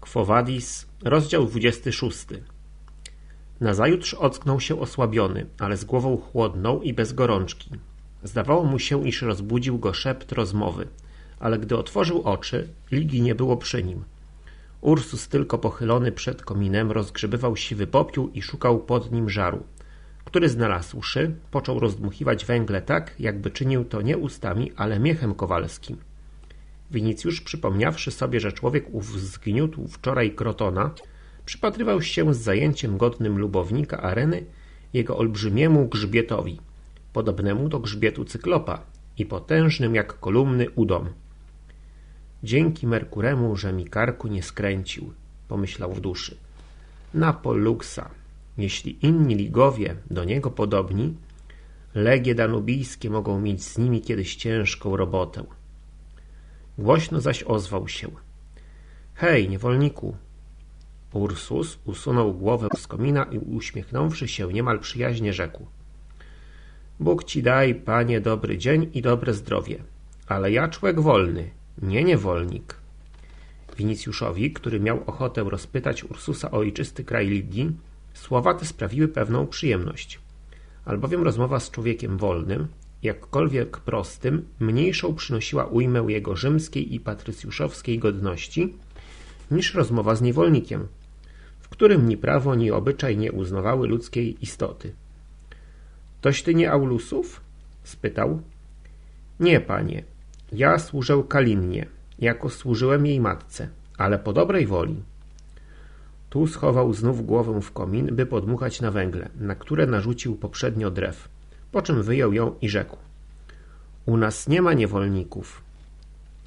Quo Vadis, rozdział 26. Nazajutrz ocknął się osłabiony, ale z głową chłodną i bez gorączki. Zdawało mu się, iż rozbudził go szept rozmowy, ale gdy otworzył oczy, Ligi nie było przy nim. Ursus tylko pochylony przed kominem rozgrzebywał siwy popiół i szukał pod nim żaru, który znalazłszy, począł rozdmuchiwać węgle tak, jakby czynił to nie ustami, ale miechem kowalskim. Winicjusz, przypomniawszy sobie, że człowiek ów zgniótł wczoraj Krotona, przypatrywał się z zajęciem godnym lubownika areny jego olbrzymiemu grzbietowi, podobnemu do grzbietu cyklopa i potężnym jak kolumny udom. Dzięki Merkuremu, że mi karku nie skręcił, pomyślał w duszy. Na jeśli inni ligowie do niego podobni, legie danubijskie mogą mieć z nimi kiedyś ciężką robotę. Głośno zaś ozwał się. Hej, niewolniku! Ursus usunął głowę z komina i uśmiechnąwszy się niemal przyjaźnie rzekł. Bóg ci daj, panie, dobry dzień i dobre zdrowie, ale ja człowiek wolny, nie niewolnik. Winicjuszowi, który miał ochotę rozpytać Ursusa o ojczysty kraj Ligi, słowa te sprawiły pewną przyjemność, albowiem rozmowa z człowiekiem wolnym, jakkolwiek prostym, mniejszą przynosiła ujmę jego rzymskiej i patrycjuszowskiej godności niż rozmowa z niewolnikiem, w którym ni prawo, ni obyczaj nie uznawały ludzkiej istoty. Toś ty nie Aulusów? spytał. Nie, panie. Ja służę Kalinnie, jako służyłem jej matce, ale po dobrej woli. Tu schował znów głowę w komin, by podmuchać na węgle, na które narzucił poprzednio drew, po czym wyjął ją i rzekł. U nas nie ma niewolników.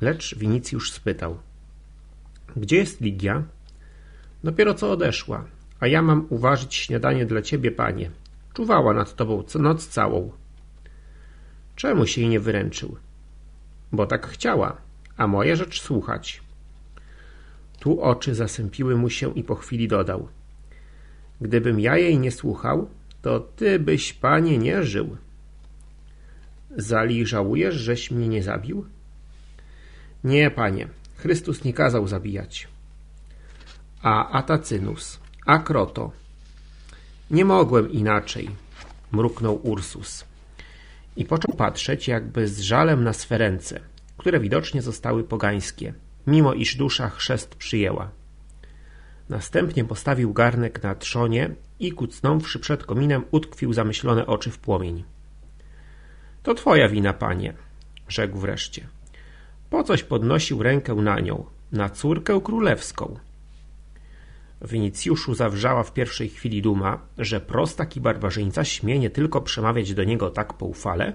Lecz Winicjusz spytał. Gdzie jest Ligia? Dopiero co odeszła, a ja mam uważać śniadanie dla ciebie, panie. Czuwała nad tobą noc całą. Czemu się jej nie wyręczył? Bo tak chciała, a moja rzecz słuchać. Tu oczy zasępiły mu się i po chwili dodał. Gdybym ja jej nie słuchał, to ty byś, panie, nie żył. Zali żałujesz, żeś mnie nie zabił? Nie, panie, Chrystus nie kazał zabijać. A Atacynus, a Kroto. Nie mogłem inaczej, mruknął Ursus. I począł patrzeć jakby z żalem na swe ręce, które widocznie zostały pogańskie, mimo iż dusza chrzest przyjęła. Następnie postawił garnek na trzonie i kucnąwszy przed kominem utkwił zamyślone oczy w płomień. To twoja wina, panie, rzekł wreszcie. Po coś podnosił rękę na nią, na córkę królewską. Winicjuszu zawrzała w pierwszej chwili duma, że prostak i barbarzyńca śmie nie tylko przemawiać do niego tak poufale,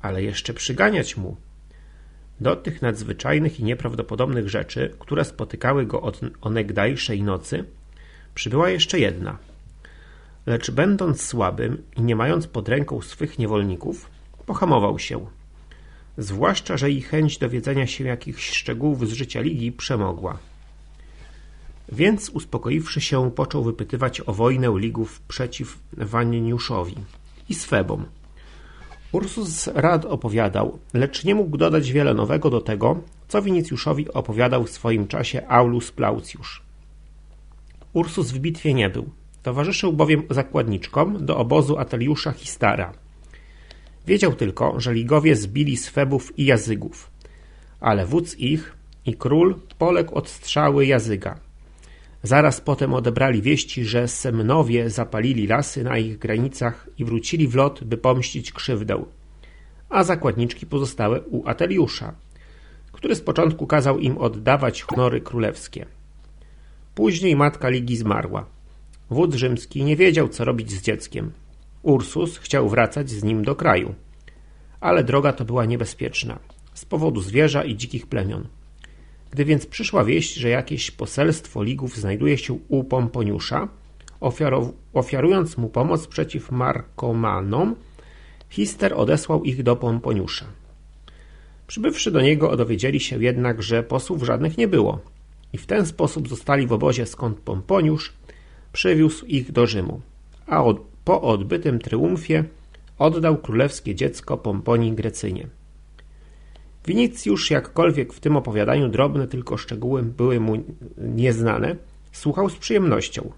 ale jeszcze przyganiać mu. Do tych nadzwyczajnych i nieprawdopodobnych rzeczy, które spotykały go od onegdajszej nocy, przybyła jeszcze jedna. Lecz będąc słabym i nie mając pod ręką swych niewolników, pohamował się. Zwłaszcza, że ich chęć dowiedzenia się jakichś szczegółów z życia Ligi przemogła. Więc uspokoiwszy się, począł wypytywać o wojnę Ligów przeciw Wanniuszowi i Swebom. Ursus rad opowiadał, lecz nie mógł dodać wiele nowego do tego, co Winicjuszowi opowiadał w swoim czasie Aulus Plaucjusz. Ursus w bitwie nie był. Towarzyszył bowiem zakładniczkom do obozu Ateliusza Histara. Wiedział tylko, że Ligowie zbili Swebów i Jazygów, ale wódz ich i król poległ od strzały Jazyga. Zaraz potem odebrali wieści, że Semnowie zapalili lasy na ich granicach i wrócili w lot, by pomścić krzywdę, a zakładniczki pozostałe u Ateliusza, który z początku kazał im oddawać honory królewskie. Później matka Ligi zmarła. Wódz rzymski nie wiedział, co robić z dzieckiem. Ursus chciał wracać z nim do kraju, ale droga to była niebezpieczna z powodu zwierza i dzikich plemion. Gdy więc przyszła wieść, że jakieś poselstwo Ligów znajduje się u Pomponiusza, ofiarując mu pomoc przeciw Markomanom, Hister odesłał ich do Pomponiusza. Przybywszy do niego dowiedzieli się jednak, że posłów żadnych nie było i w ten sposób zostali w obozie skąd Pomponiusz przywiózł ich do Rzymu, a od, po odbytym tryumfie oddał królewskie dziecko Pomponii Grecynie. Winicjusz, jakkolwiek w tym opowiadaniu drobne tylko szczegóły były mu nieznane, słuchał z przyjemnością.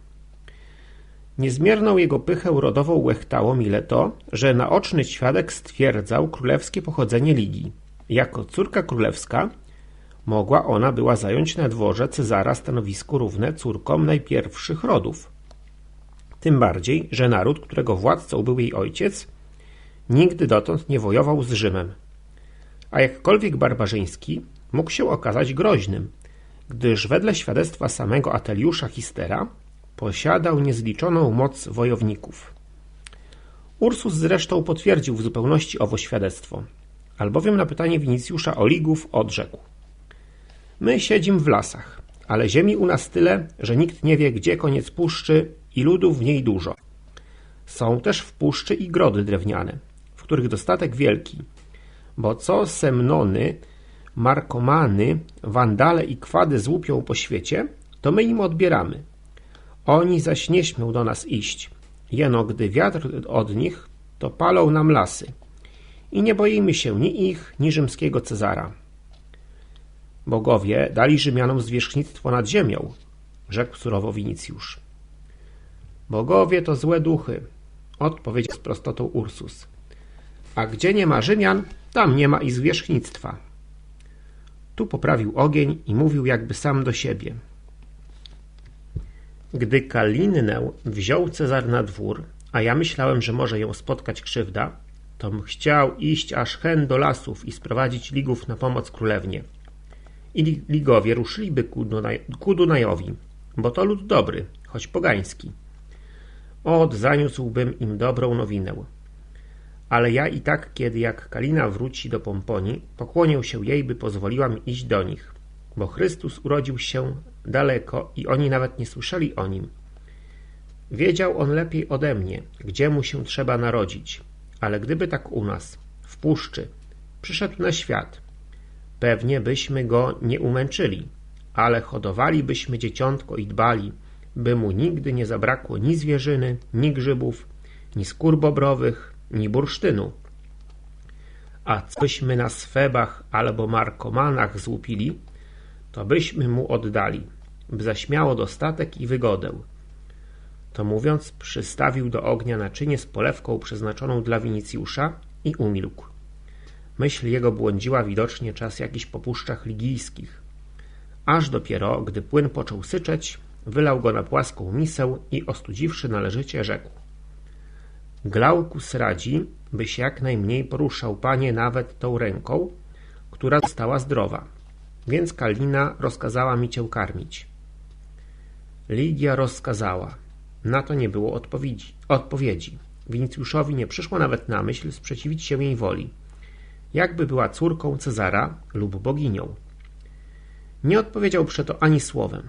Niezmierną jego pychę rodową łechtało mile to, że naoczny świadek stwierdzał królewskie pochodzenie Ligi. Jako córka królewska mogła ona była zająć na dworze Cezara stanowisko równe córkom najpierwszych rodów. Tym bardziej, że naród, którego władcą był jej ojciec, nigdy dotąd nie wojował z Rzymem. A jakkolwiek barbarzyński, mógł się okazać groźnym, gdyż wedle świadectwa samego Ateliusza Histera posiadał niezliczoną moc wojowników. Ursus zresztą potwierdził w zupełności owo świadectwo, albowiem na pytanie Winicjusza o ligów odrzekł. My siedzimy w lasach, ale ziemi u nas tyle, że nikt nie wie, gdzie koniec puszczy i ludów w niej dużo. Są też w puszczy i grody drewniane, w których dostatek wielki, bo co semnony, markomany, wandale i kwady złupią po świecie, to my im odbieramy. Oni zaś nie śmią do nas iść, jeno gdy wiatr od nich, to palą nam lasy. I nie boimy się ni ich, ni rzymskiego Cezara. Bogowie dali Rzymianom zwierzchnictwo nad ziemią, rzekł surowo Winicjusz. Bogowie to złe duchy, odpowiedział z prostotą Ursus. A gdzie nie ma Rzymian, tam nie ma i zwierzchnictwa. Tu poprawił ogień i mówił jakby sam do siebie. Gdy Kalinnę wziął Cezar na dwór, a ja myślałem, że może ją spotkać krzywda, tom chciał iść aż hen do lasów i sprowadzić ligów na pomoc królewnie. I ligowie ruszyliby ku, Dunaj ku Dunajowi, bo to lud dobry, choć pogański. Od zaniósłbym im dobrą nowinę. Ale ja i tak, kiedy jak Kalina wróci do Pomponii, pokłonię się jej, by pozwoliła mi iść do nich, bo Chrystus urodził się daleko i oni nawet nie słyszeli o nim. Wiedział on lepiej ode mnie, gdzie mu się trzeba narodzić, ale gdyby tak u nas, w puszczy, przyszedł na świat, pewnie byśmy go nie umęczyli, ale hodowalibyśmy dzieciątko i dbali, by mu nigdy nie zabrakło ni zwierzyny, ni grzybów, ni skór bobrowych, ni bursztynu. A cośmy na swebach albo markomanach złupili, to byśmy mu oddali, by zaśmiało dostatek i wygodę. To mówiąc, przystawił do ognia naczynie z polewką przeznaczoną dla Winicjusza i umilkł. Myśl jego błądziła widocznie czas jakiś po puszczach ligijskich. Aż dopiero, gdy płyn począł syczeć, wylał go na płaską misę i ostudziwszy należycie rzekł. Glaukus radzi, byś jak najmniej poruszał, panie, nawet tą ręką, która została zdrowa. Więc Kalina rozkazała mi cię karmić. Ligia rozkazała. Na to nie było odpowiedzi. odpowiedzi. Winicjuszowi nie przyszło nawet na myśl sprzeciwić się jej woli. Jakby była córką Cezara lub boginią. Nie odpowiedział przeto ani słowem.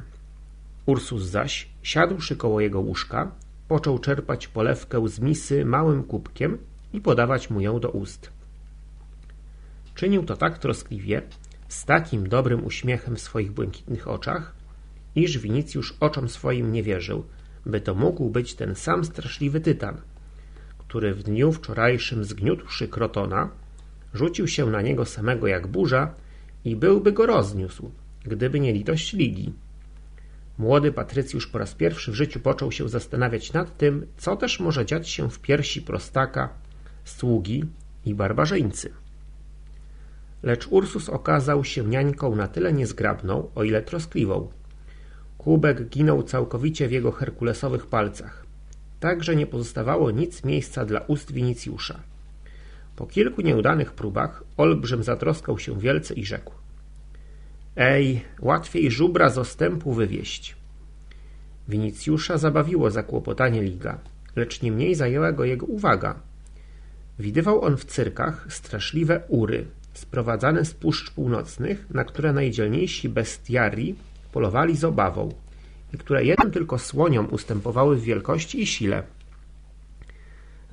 Ursus zaś, siadłszy koło jego łóżka, począł czerpać polewkę z misy małym kubkiem i podawać mu ją do ust. Czynił to tak troskliwie, z takim dobrym uśmiechem w swoich błękitnych oczach, iż Winicjusz oczom swoim nie wierzył, by to mógł być ten sam straszliwy tytan, który w dniu wczorajszym zgniótłszy Krotona, rzucił się na niego samego jak burza i byłby go rozniósł, gdyby nie litość Ligi. Młody Patrycjusz po raz pierwszy w życiu począł się zastanawiać nad tym, co też może dziać się w piersi prostaka, sługi i barbarzyńcy. Lecz Ursus okazał się niańką na tyle niezgrabną, o ile troskliwą. Kubek ginął całkowicie w jego herkulesowych palcach. Także nie pozostawało nic miejsca dla ust Winicjusza. Po kilku nieudanych próbach olbrzym zatroskał się wielce i rzekł. Ej, łatwiej żubra z ostępu wywieść. Winicjusza zabawiło zakłopotanie Liga, lecz nie mniej zajęła go jego uwaga. Widywał on w cyrkach straszliwe ury, sprowadzane z puszcz północnych, na które najdzielniejsi bestiarii polowali z obawą i które jednym tylko słoniom ustępowały w wielkości i sile.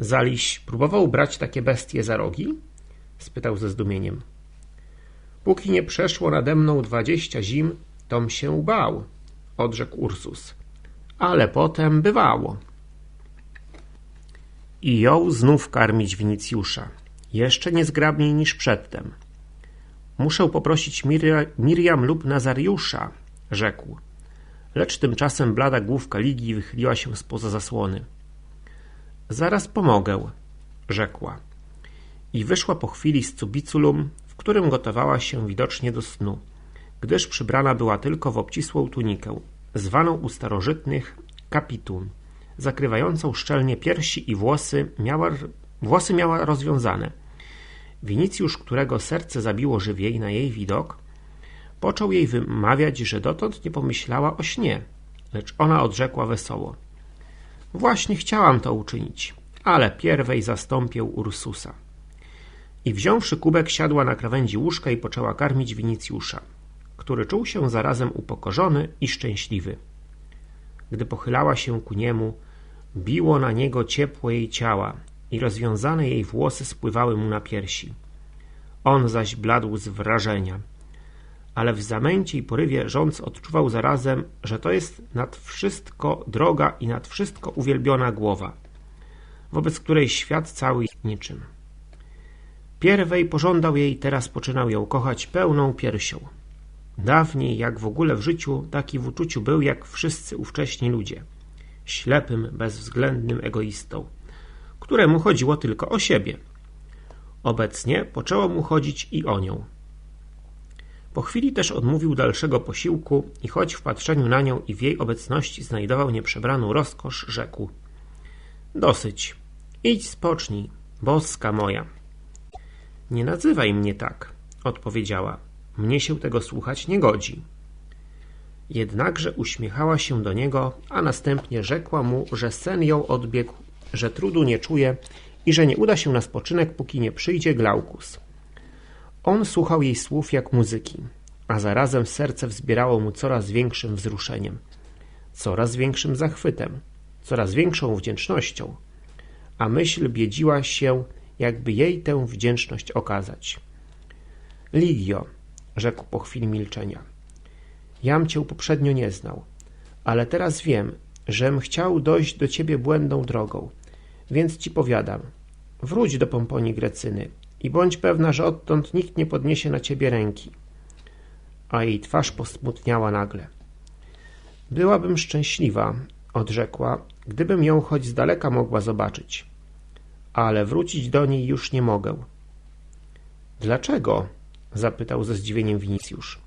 Zaliś próbował brać takie bestie za rogi? spytał ze zdumieniem. Póki nie przeszło nade mną dwadzieścia zim, tom się bał, odrzekł Ursus. Ale potem bywało. I jął znów karmić Winicjusza, jeszcze niezgrabniej niż przedtem. Muszę poprosić Mir Miriam lub Nazariusza, rzekł. Lecz tymczasem blada główka Ligi wychyliła się spoza zasłony. Zaraz pomogę, rzekła. I wyszła po chwili z cubiculum, w którym gotowała się widocznie do snu, gdyż przybrana była tylko w obcisłą tunikę, zwaną u starożytnych kapitun, zakrywającą szczelnie piersi i włosy miała, włosy miała rozwiązane. Winicjusz, którego serce zabiło żywiej na jej widok, począł jej wymawiać, że dotąd nie pomyślała o śnie, lecz ona odrzekła wesoło. Właśnie chciałam to uczynić, ale pierwej zastąpię Ursusa. I wziąwszy kubek, siadła na krawędzi łóżka i poczęła karmić Winicjusza, który czuł się zarazem upokorzony i szczęśliwy. Gdy pochylała się ku niemu, biło na niego ciepło jej ciała i rozwiązane jej włosy spływały mu na piersi. On zaś bladł z wrażenia, ale w zamęcie i porywie rządz odczuwał zarazem, że to jest nad wszystko droga i nad wszystko uwielbiona głowa, wobec której świat cały jest niczym. Pierwej pożądał jej, teraz poczynał ją kochać pełną piersią. Dawniej, jak w ogóle w życiu, taki w uczuciu był jak wszyscy ówcześni ludzie. Ślepym, bezwzględnym egoistą, któremu chodziło tylko o siebie. Obecnie poczęło mu chodzić i o nią. Po chwili też odmówił dalszego posiłku i choć w patrzeniu na nią i w jej obecności znajdował nieprzebraną rozkosz, rzekł Dosyć. Idź spocznij, boska moja. Nie nazywaj mnie tak, odpowiedziała. Mnie się tego słuchać nie godzi. Jednakże uśmiechała się do niego, a następnie rzekła mu, że sen ją odbiegł, że trudu nie czuje i że nie uda się na spoczynek, póki nie przyjdzie Glaukus. On słuchał jej słów jak muzyki, a zarazem serce wzbierało mu coraz większym wzruszeniem, coraz większym zachwytem, coraz większą wdzięcznością, a myśl biedziła się, jakby jej tę wdzięczność okazać. Ligio, rzekł po chwili milczenia, jam cię poprzednio nie znał, ale teraz wiem, żem chciał dojść do ciebie błędną drogą, więc ci powiadam, wróć do Pomponii Grecyny i bądź pewna, że odtąd nikt nie podniesie na ciebie ręki. A jej twarz posmutniała nagle. Byłabym szczęśliwa, odrzekła, gdybym ją choć z daleka mogła zobaczyć. Ale wrócić do niej już nie mogę. Dlaczego? zapytał ze zdziwieniem Winicjusz.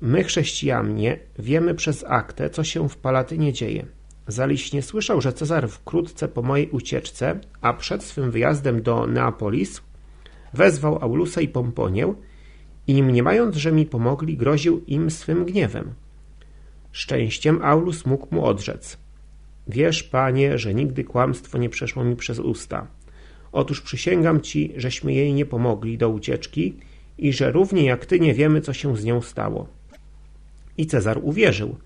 My, chrześcijanie, wiemy przez aktę, co się w Palatynie dzieje. Zaliś nie słyszał, że Cezar wkrótce po mojej ucieczce, a przed swym wyjazdem do Neapolis, wezwał Aulusa i Pomponię i mniemając, że mi pomogli, groził im swym gniewem. Szczęściem Aulus mógł mu odrzec. Wiesz, panie, że nigdy kłamstwo nie przeszło mi przez usta. Otóż przysięgam ci, żeśmy jej nie pomogli do ucieczki i że równie jak ty nie wiemy, co się z nią stało. I Cezar uwierzył,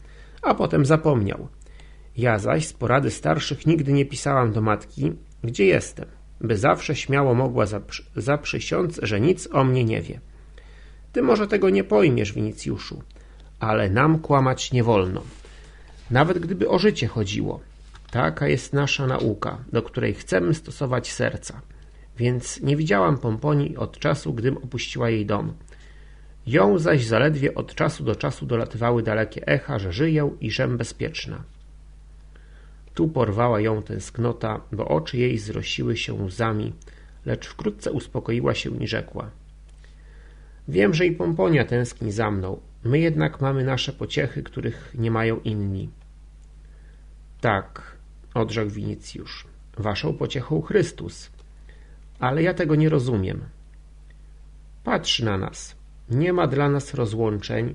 a potem zapomniał. Ja zaś z porady starszych nigdy nie pisałam do matki, gdzie jestem, by zawsze śmiało mogła zaprzy zaprzysiąc, że nic o mnie nie wie. Ty może tego nie pojmiesz, Winicjuszu, ale nam kłamać nie wolno. Nawet gdyby o życie chodziło. Taka jest nasza nauka, do której chcemy stosować serca. Więc nie widziałam Pomponii od czasu, gdym opuściła jej dom. Ją zaś zaledwie od czasu do czasu dolatywały dalekie echa, że żyję i żem bezpieczna. Tu porwała ją tęsknota, bo oczy jej zrosiły się łzami, lecz wkrótce uspokoiła się i rzekła. Wiem, że i Pomponia tęskni za mną, my jednak mamy nasze pociechy, których nie mają inni. Tak, odrzekł Winicjusz, waszą pociechą Chrystus. Ale ja tego nie rozumiem. Patrz na nas. Nie ma dla nas rozłączeń,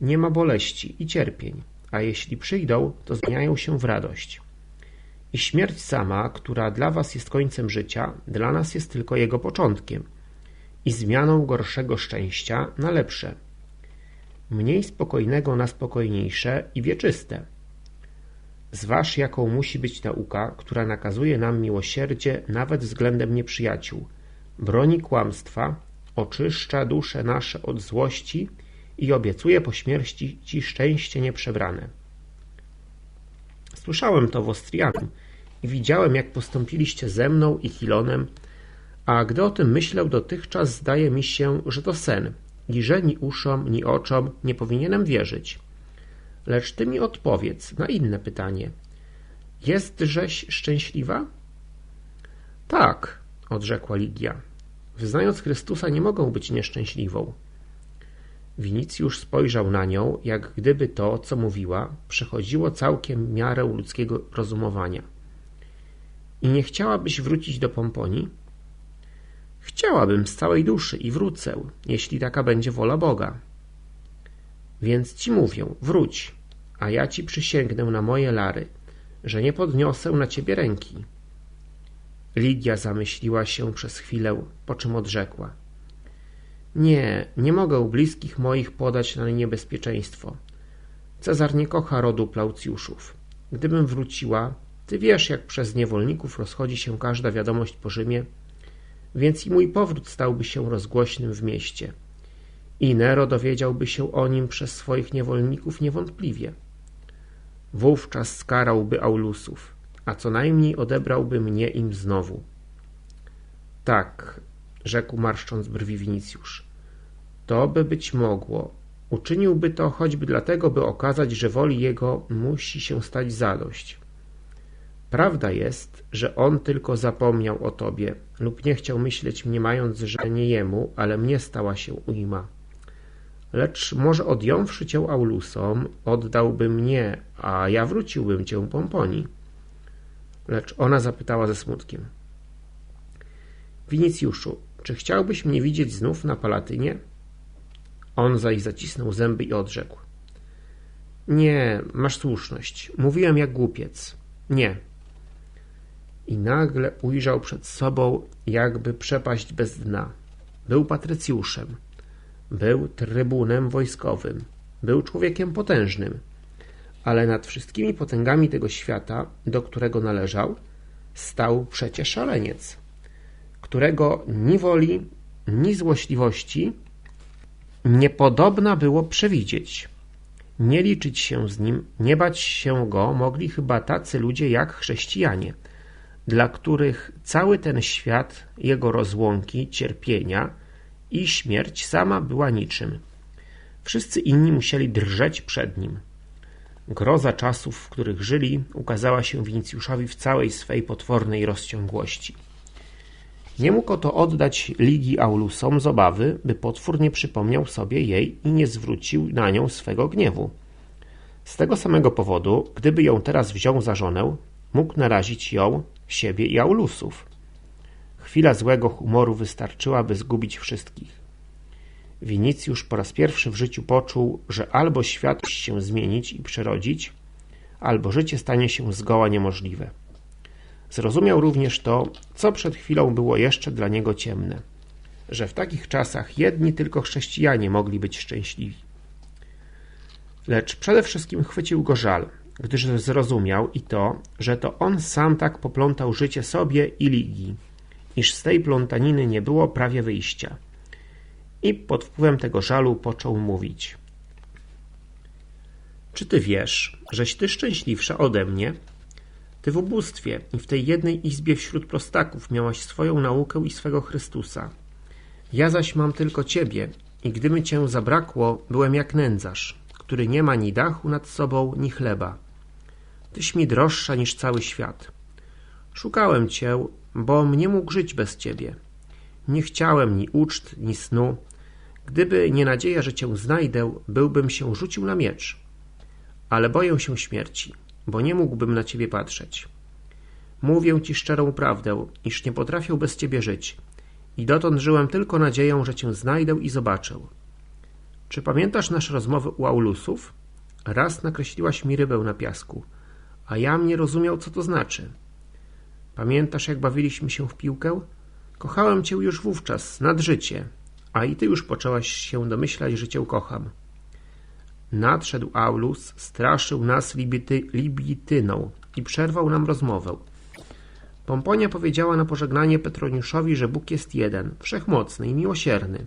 nie ma boleści i cierpień, a jeśli przyjdą, to zmieniają się w radość. I śmierć sama, która dla was jest końcem życia, dla nas jest tylko jego początkiem i zmianą gorszego szczęścia na lepsze. Mniej spokojnego na spokojniejsze i wieczyste. Zważ, jaką musi być nauka, która nakazuje nam miłosierdzie nawet względem nieprzyjaciół, broni kłamstwa, oczyszcza dusze nasze od złości i obiecuje po śmierci ci szczęście nieprzebrane. Słyszałem to w Ostrianu widziałem, jak postąpiliście ze mną i Hilonem, A gdy o tym myślę dotychczas, zdaje mi się, że to sen i że ni uszom, ni oczom nie powinienem wierzyć. Lecz ty mi odpowiedz na inne pytanie. Jestżeś szczęśliwa? Tak, odrzekła Ligia. Wyznając Chrystusa nie mogą być nieszczęśliwą. Winicjusz spojrzał na nią, jak gdyby to, co mówiła, przechodziło całkiem miarę ludzkiego rozumowania. I nie chciałabyś wrócić do Pomponii? Chciałabym z całej duszy i wrócę, jeśli taka będzie wola Boga. Więc ci mówię, wróć, a ja ci przysięgnę na moje lary, że nie podniosę na ciebie ręki. Lidia zamyśliła się przez chwilę, po czym odrzekła. Nie, nie mogę bliskich moich podać na niebezpieczeństwo. Cezar nie kocha rodu Plaucjuszów. Gdybym wróciła, ty wiesz, jak przez niewolników rozchodzi się każda wiadomość po Rzymie, więc i mój powrót stałby się rozgłośnym w mieście. I Nero dowiedziałby się o nim przez swoich niewolników niewątpliwie. Wówczas skarałby Aulusów, a co najmniej odebrałby mnie im znowu. Tak, rzekł marszcząc brwi Winicjusz. To by być mogło. Uczyniłby to choćby dlatego, by okazać, że woli jego musi się stać zadość. Prawda jest, że on tylko zapomniał o tobie lub nie chciał myśleć, mniemając, że nie jemu, ale mnie stała się ujma. Lecz może odjąwszy cię Aulusom, oddałby mnie, a ja wróciłbym cię Pomponi. Lecz ona zapytała ze smutkiem. Winicjuszu, czy chciałbyś mnie widzieć znów na Palatynie? On zaś zacisnął zęby i odrzekł. Nie, masz słuszność. Mówiłem jak głupiec. Nie, i nagle ujrzał przed sobą jakby przepaść bez dna. Był patrycjuszem, był trybunem wojskowym, był człowiekiem potężnym, ale nad wszystkimi potęgami tego świata, do którego należał, stał przecie szaleniec, którego ni woli, ni złośliwości niepodobna było przewidzieć. Nie liczyć się z nim, nie bać się go mogli chyba tacy ludzie jak chrześcijanie – dla których cały ten świat, jego rozłąki, cierpienia i śmierć sama była niczym. Wszyscy inni musieli drżeć przed nim. Groza czasów, w których żyli, ukazała się Winicjuszowi w całej swej potwornej rozciągłości. Nie mógł to oddać Ligi Aulusom z obawy, by potwór nie przypomniał sobie jej i nie zwrócił na nią swego gniewu. Z tego samego powodu, gdyby ją teraz wziął za żonę, mógł narazić ją siebie i Aulusów. Chwila złego humoru wystarczyła, by zgubić wszystkich. Winicjusz po raz pierwszy w życiu poczuł, że albo świat musi się zmienić i przerodzić, albo życie stanie się zgoła niemożliwe. Zrozumiał również to, co przed chwilą było jeszcze dla niego ciemne, że w takich czasach jedni tylko chrześcijanie mogli być szczęśliwi. Lecz przede wszystkim chwycił go żal, gdyż zrozumiał i to, że to on sam tak poplątał życie sobie i ligi, iż z tej plątaniny nie było prawie wyjścia. I pod wpływem tego żalu począł mówić. Czy ty wiesz, żeś ty szczęśliwsza ode mnie? Ty w ubóstwie i w tej jednej izbie wśród prostaków miałaś swoją naukę i swego Chrystusa. Ja zaś mam tylko ciebie i gdy mi cię zabrakło, byłem jak nędzarz, który nie ma ni dachu nad sobą, ni chleba. Tyś mi droższa niż cały świat. Szukałem cię, bom nie mógł żyć bez ciebie. Nie chciałem ni uczt, ni snu. Gdyby nie nadzieja, że cię znajdę, byłbym się rzucił na miecz. Ale boję się śmierci, bo nie mógłbym na ciebie patrzeć. Mówię ci szczerą prawdę, iż nie potrafię bez ciebie żyć i dotąd żyłem tylko nadzieją, że cię znajdę i zobaczę. Czy pamiętasz nasze rozmowy u Aulusów? Raz nakreśliłaś mi rybę na piasku – a jam nie rozumiał, co to znaczy. Pamiętasz, jak bawiliśmy się w piłkę? Kochałem cię już wówczas, nad życie, a i ty już poczęłaś się domyślać, że cię kocham. Nadszedł Aulus, straszył nas libity, libityną i przerwał nam rozmowę. Pomponia powiedziała na pożegnanie Petroniuszowi, że Bóg jest jeden, wszechmocny i miłosierny,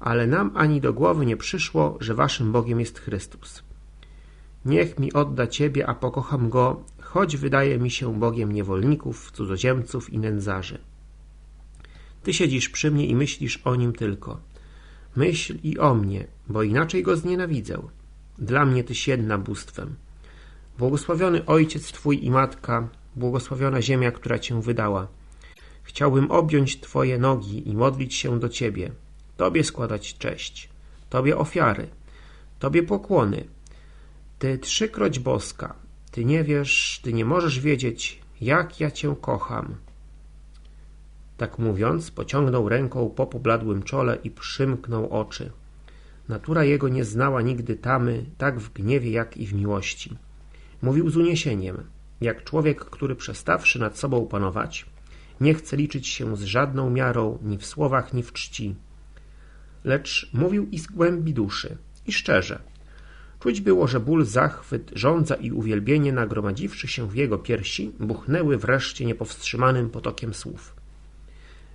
ale nam ani do głowy nie przyszło, że waszym Bogiem jest Chrystus. Niech mi odda Ciebie, a pokocham Go, choć wydaje mi się Bogiem niewolników, cudzoziemców i nędzarzy. Ty siedzisz przy mnie i myślisz o nim tylko. Myśl i o mnie, bo inaczej go znienawidzę. Dla mnie tyś jedna bóstwem. Błogosławiony ojciec twój i matka, błogosławiona ziemia, która cię wydała. Chciałbym objąć twoje nogi i modlić się do ciebie, tobie składać cześć, tobie ofiary, tobie pokłony. Ty trzykroć boska, ty nie wiesz, ty nie możesz wiedzieć, jak ja cię kocham. Tak mówiąc, pociągnął ręką po pobladłym czole i przymknął oczy. Natura jego nie znała nigdy tamy, tak w gniewie, jak i w miłości. Mówił z uniesieniem, jak człowiek, który przestawszy nad sobą panować, nie chce liczyć się z żadną miarą, ni w słowach, ni w czci. Lecz mówił i z głębi duszy, i szczerze. Czuć było, że ból, zachwyt, żądza i uwielbienie nagromadziwszy się w jego piersi, buchnęły wreszcie niepowstrzymanym potokiem słów.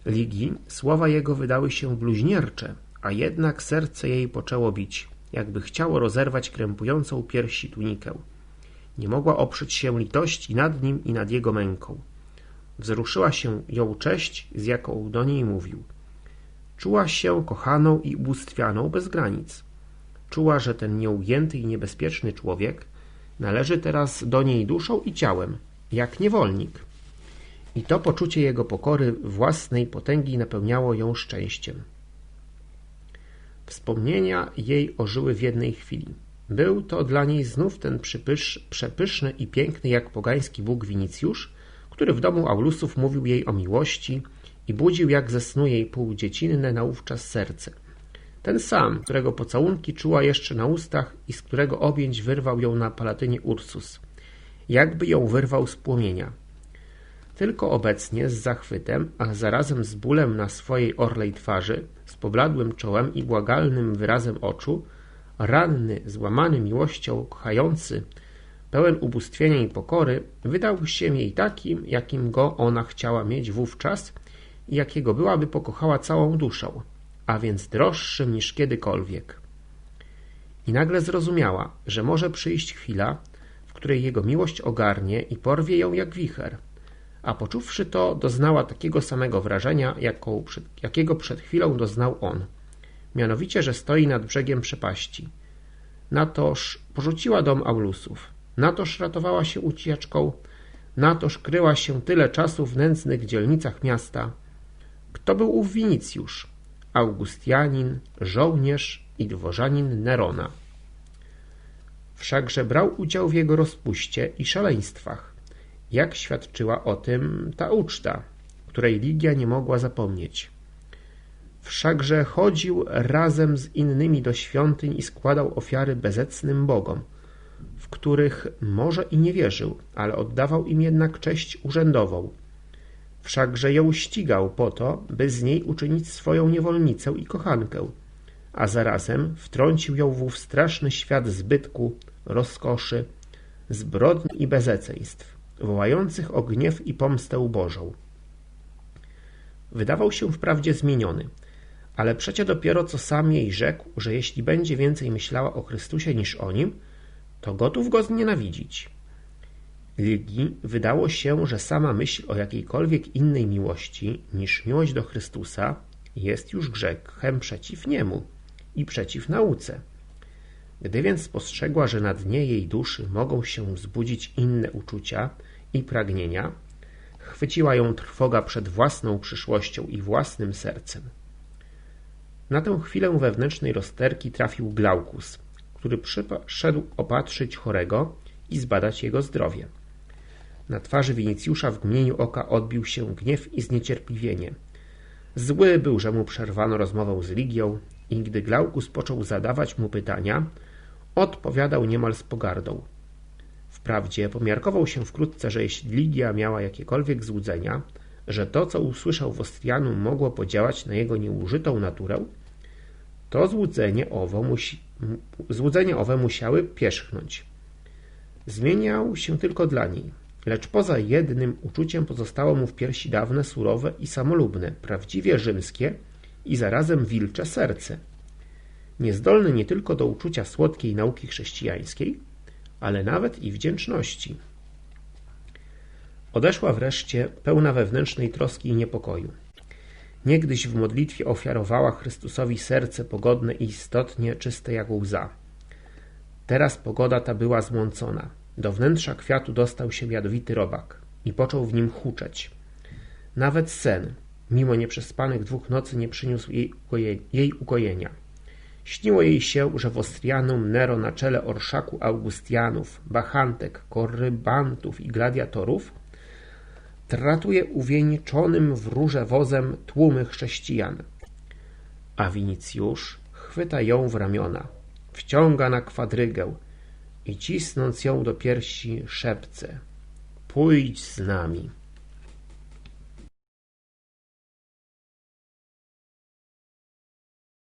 Ligi słowa jego wydały się bluźniercze, a jednak serce jej poczęło bić, jakby chciało rozerwać krępującą piersi tunikę. Nie mogła oprzeć się litości nad nim i nad jego męką. Wzruszyła się ją cześć, z jaką do niej mówił. Czuła się kochaną i ubóstwianą bez granic. Czuła, że ten nieugięty i niebezpieczny człowiek należy teraz do niej duszą i ciałem, jak niewolnik. I to poczucie jego pokory własnej potęgi napełniało ją szczęściem. Wspomnienia jej ożyły w jednej chwili. Był to dla niej znów ten przypysz, przepyszny i piękny jak pogański bóg Winicjusz, który w domu Aulusów mówił jej o miłości i budził jak ze snu jej półdziecinne naówczas serce. Ten sam, którego pocałunki czuła jeszcze na ustach i z którego objęć wyrwał ją na palatynie Ursus. Jakby ją wyrwał z płomienia. Tylko obecnie z zachwytem, a zarazem z bólem na swojej orlej twarzy, z pobladłym czołem i błagalnym wyrazem oczu, ranny, złamany miłością, kochający, pełen ubóstwienia i pokory, wydał się jej takim, jakim go ona chciała mieć wówczas i jakiego byłaby pokochała całą duszą, a więc droższym niż kiedykolwiek. I nagle zrozumiała, że może przyjść chwila, w której jego miłość ogarnie i porwie ją jak wicher – a poczuwszy to, doznała takiego samego wrażenia, jakiego przed chwilą doznał on. Mianowicie, że stoi nad brzegiem przepaści. Na toż porzuciła dom Aulusów, na toż ratowała się ucieczką, na toż kryła się tyle czasu w nędznych dzielnicach miasta. Kto był ów Winicjusz? Augustianin, żołnierz i dworzanin Nerona. Wszakże brał udział w jego rozpuście i szaleństwach jak świadczyła o tym ta uczta, której Ligia nie mogła zapomnieć. Wszakże chodził razem z innymi do świątyń i składał ofiary bezecnym bogom, w których może i nie wierzył, ale oddawał im jednak cześć urzędową. Wszakże ją ścigał po to, by z niej uczynić swoją niewolnicę i kochankę, a zarazem wtrącił ją w ów straszny świat zbytku, rozkoszy, zbrodni i bezeceństw wołających o gniew i pomstę Bożą. Wydawał się wprawdzie zmieniony, ale przecie dopiero co sam jej rzekł, że jeśli będzie więcej myślała o Chrystusie niż o nim, to gotów go znienawidzić. Ligi wydało się, że sama myśl o jakiejkolwiek innej miłości niż miłość do Chrystusa jest już grzechem przeciw niemu i przeciw nauce. Gdy więc spostrzegła, że na dnie jej duszy mogą się wzbudzić inne uczucia i pragnienia, chwyciła ją trwoga przed własną przyszłością i własnym sercem. Na tę chwilę wewnętrznej rozterki trafił Glaukus, który przyszedł opatrzyć chorego i zbadać jego zdrowie. Na twarzy Winicjusza w gmieniu oka odbił się gniew i zniecierpliwienie. Zły był, że mu przerwano rozmowę z Ligią i gdy Glaukus począł zadawać mu pytania, odpowiadał niemal z pogardą. Wprawdzie pomiarkował się wkrótce, że jeśli Ligia miała jakiekolwiek złudzenia, że to, co usłyszał w Ostrianu, mogło podziałać na jego nieużytą naturę, to złudzenie owo, musi, złudzenie owe musiały pierzchnąć. Zmieniał się tylko dla niej, lecz poza jednym uczuciem pozostało mu w piersi dawne, surowe i samolubne, prawdziwie rzymskie i zarazem wilcze serce. Niezdolny nie tylko do uczucia słodkiej nauki chrześcijańskiej, ale nawet i wdzięczności. Odeszła wreszcie pełna wewnętrznej troski i niepokoju. Niegdyś w modlitwie ofiarowała Chrystusowi serce pogodne i istotnie czyste jak łza. Teraz pogoda ta była zmącona. Do wnętrza kwiatu dostał się jadowity robak i począł w nim huczeć. Nawet sen, mimo nieprzespanych dwóch nocy, nie przyniósł jej, ukoje, jej ukojenia. Śniło jej się, że w Ostrianum Nero na czele orszaku Augustianów, Bachantek, Korybantów i gladiatorów tratuje uwieńczonym w róże wozem tłumy chrześcijan. A Winicjusz chwyta ją w ramiona, wciąga na kwadrygę i cisnąc ją do piersi szepce Pójdź z nami.